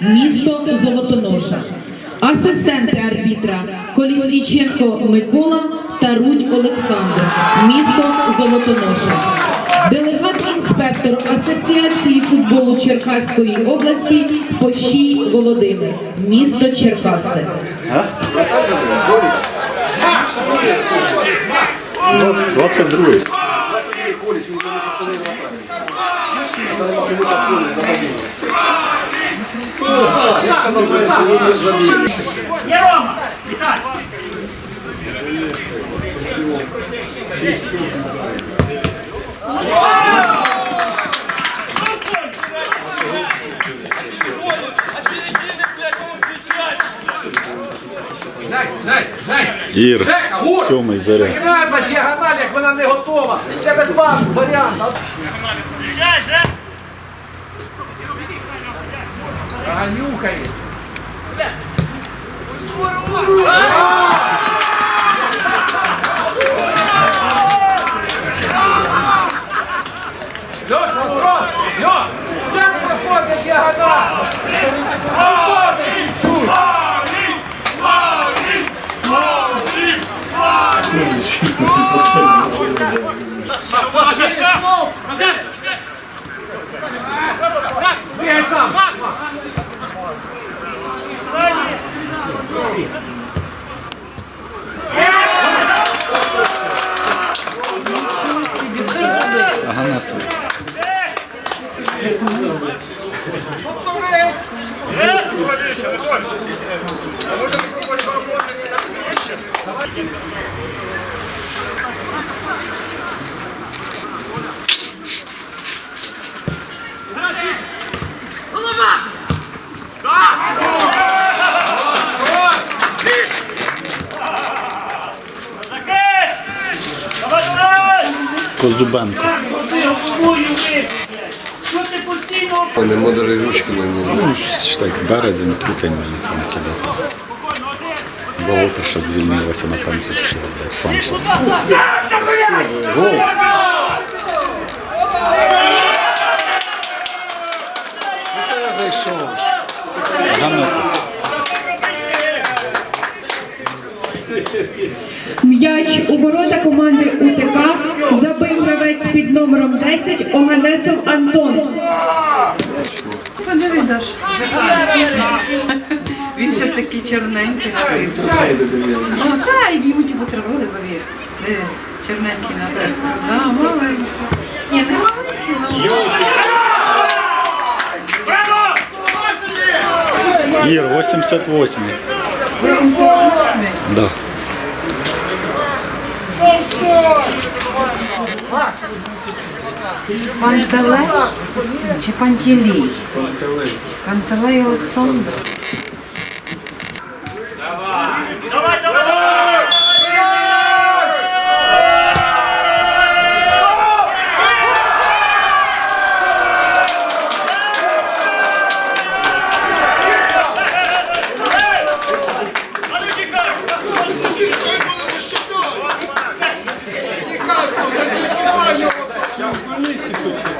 Місто Золотоноша. Асистенти арбітра Колісніченко Микола та Рудь Олександр. Місто Золотоноша. Делегат-інспектор Асоціації футболу Черкаської області Пощій Володимир. Місто Черкаси. 20, 22. Жень, Жень, Жень! Ір, Жека, гур! сьомий заряд. Не треба діагональ, як вона не готова. Тебе два варіанти. Ганюкає. Леша, вопрос! Леша! Як заходить діагональ? Заходить чуть-чуть! Бігай Козубенко. Нема даже ручки ній. Ну, считай, березень, квітень мені сам кидав. Болото ще звільнилося на пішло, блядь, сам щас. Гол. Зайшов. М'яч у ворота команди УТК забив гравець під номером 10 Оганесов Антон. Подиви, Даш. Він ще такий чорненький написаний. Ну, та, і б'ють бутерброди. Де чорненький написаний. Да, маленький. Ні, не маленький, ну. Ір, 88. 88. Да. Пантелей чи Пантелей? Пантелей Олександр. Сейчас в больнице случилось.